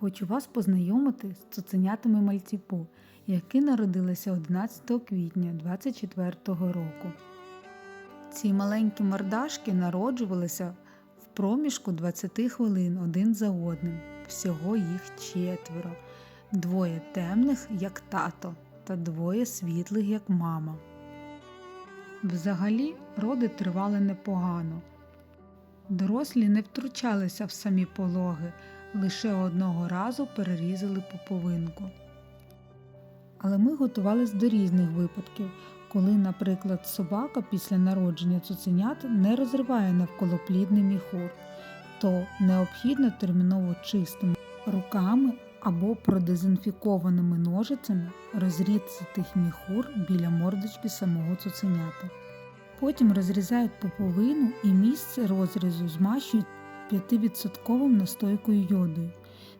Хочу вас познайомити з цуценятами Мальтіпу, які народилися 11 квітня 2024 року. Ці маленькі мордашки народжувалися в проміжку 20 хвилин один за одним. Всього їх четверо. Двоє темних, як тато, та двоє світлих, як мама. Взагалі роди тривали непогано. Дорослі не втручалися в самі пологи, лише одного разу перерізали пуповинку. Але ми готувались до різних випадків, коли, наприклад, собака після народження цуценят не розриває навколоплідний міхур, то необхідно терміново чистими руками або продезінфікованими ножицями розрізати міхур біля мордочки самого цуценята. Потім розрізають пуповину і місце розрізу змащують 5% настойкою йодою.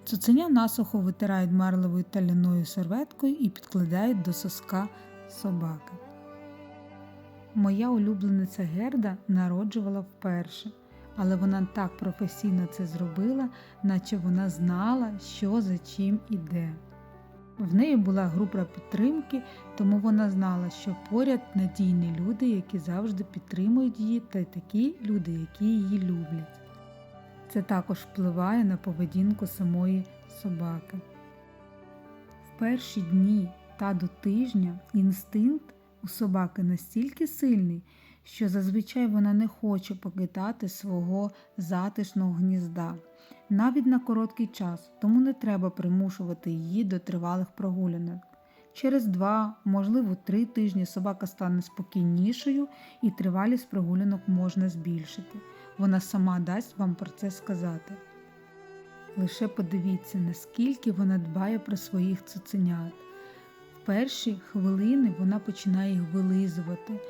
Цуценя насухо витирають марлевою та ляною серветкою і підкладають до соска собаки. Моя улюблениця Герда народжувала вперше, але вона так професійно це зробила, наче вона знала, що за чим іде. В неї була група підтримки, тому вона знала, що поряд надійні люди, які завжди підтримують її, та й такі люди, які її люблять. Це також впливає на поведінку самої собаки. В перші дні та до тижня інстинкт у собаки настільки сильний, що зазвичай вона не хоче покидати свого затишного гнізда, навіть на короткий час, тому не треба примушувати її до тривалих прогулянок. Через два, можливо, три тижні собака стане спокійнішою і тривалість прогулянок можна збільшити. Вона сама дасть вам про це сказати. Лише подивіться, наскільки вона дбає про своїх цуценят. В перші хвилини вона починає їх вилизувати,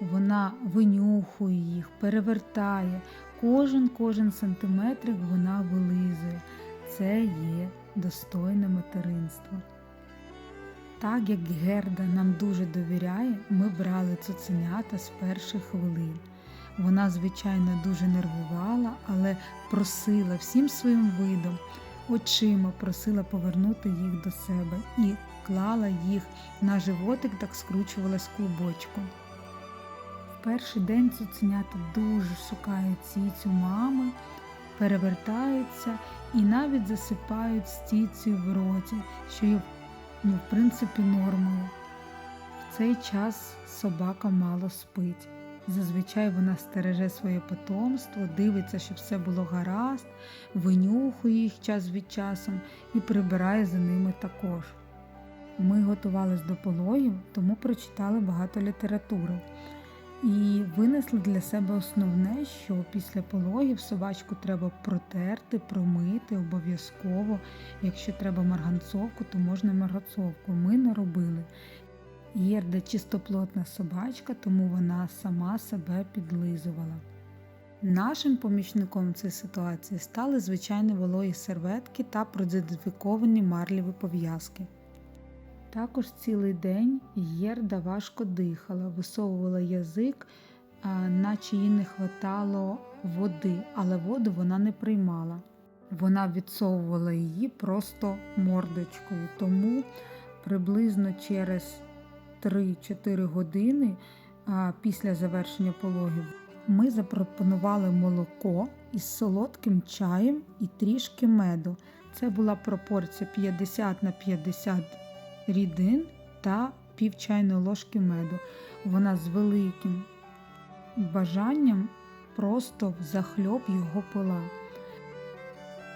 вона винюхує їх, перевертає. Кожен кожен сантиметрик вона вилизує. Це є достойне материнство. Так як Герда нам дуже довіряє, ми брали цуценята з перших хвилин. Вона, звичайно, дуже нервувала, але просила всім своїм видом, очима просила повернути їх до себе і клала їх на животик, так скручувалась клубочком. В перший день цуценята дуже шукають ціцю мами, перевертаються і навіть засипають стіцею в роті, що є ну, в принципі нормою. В цей час собака мало спить. Зазвичай вона стереже своє потомство, дивиться, щоб все було гаразд, винюхує їх час від часу і прибирає за ними також. Ми готувалися до пологів, тому прочитали багато літератури і винесли для себе основне, що після пологів собачку треба протерти, промити обов'язково. Якщо треба марганцовку, то можна марганцовку. Ми не робили. Єрда чистоплотна собачка, тому вона сама себе підлизувала. Нашим помічником цій ситуації стали звичайні вологі серветки та продезінфіковані марлеві пов'язки. Також цілий день Єрда важко дихала, висовувала язик, наче їй не хватало води, але воду вона не приймала. Вона відсовувала її просто мордочкою, тому приблизно через 3-4 години після завершення пологів ми запропонували молоко із солодким чаєм і трішки меду. Це була пропорція 50 на 50 рідин та пів чайної ложки меду. Вона з великим бажанням просто захльоп його пила.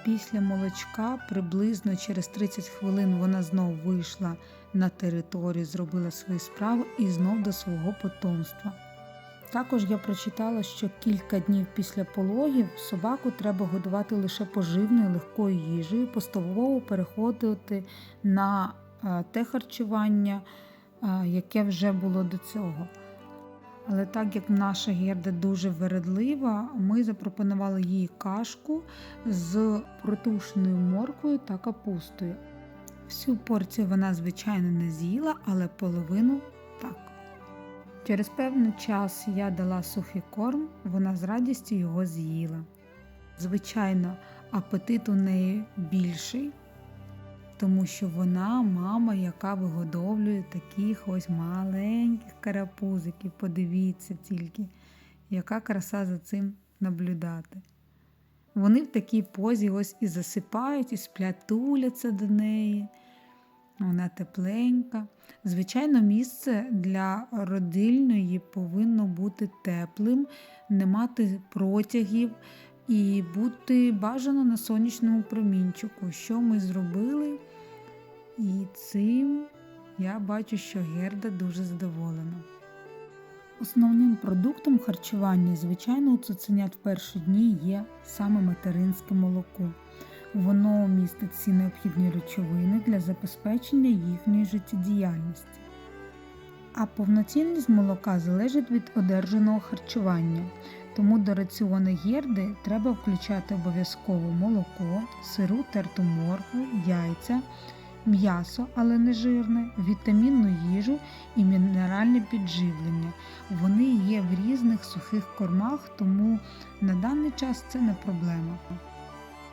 Після молочка приблизно через 30 хвилин вона знову вийшла на територію, зробила свої справи і знов до свого потомства. Також я прочитала, що кілька днів після пологів собаку треба годувати лише поживною легкою їжею, поступово переходити на те харчування, яке вже було до цього. Але так як наша герда дуже вередлива, ми запропонували їй кашку з протушеною морквою та капустою. Всю порцію вона, звичайно, не з'їла, але половину так. Через певний час я дала сухий корм, вона з радістю його з'їла. Звичайно, апетит у неї більший, тому що вона мама, яка вигодовлює таких ось маленьких карапузиків. Подивіться тільки, яка краса за цим наблюдати. Вони в такій позі ось і засипають, і сплять, туляться до неї. Вона тепленька. Звичайно, місце для родильної повинно бути теплим, не мати протягів і бути бажано на сонячному промінчику, що ми зробили. І цим я бачу, що Герда дуже задоволена. Основним продуктом харчування, звичайно, у цуценят в перші дні є саме материнське молоко. Воно містить всі необхідні речовини для забезпечення їхньої життєдіяльності. А повноцінність молока залежить від одержаного харчування, тому до раціону герди треба включати обов'язково молоко, сиру терту моркву, яйця, м'ясо, але не жирне, вітамінну їжу і мінеральне підживлення. Вони є в різних сухих кормах, тому на даний час це не проблема.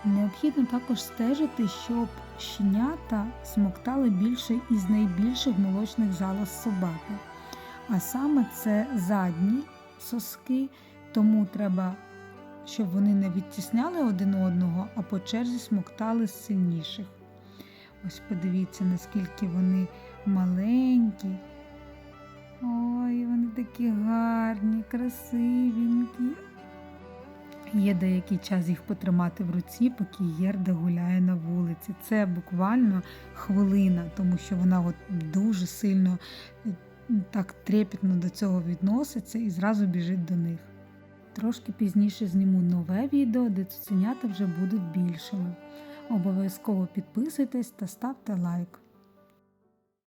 Необхідно також стежити, щоб щенята смоктали більше із найбільших молочних залоз собаки. А саме це задні соски, тому треба, щоб вони не відтісняли один одного, а по черзі смоктали з сильніших. Ось подивіться, наскільки вони маленькі. Ой, вони такі гарні, красивенькі. Є деякий час їх потримати в руці, поки Єрда гуляє на вулиці. Це буквально хвилина, тому що вона от дуже сильно так трепетно до цього відноситься і зразу біжить до них. Трошки пізніше зніму нове відео, де цуценята вже будуть більшими. Обов'язково підписуйтесь та ставте лайк.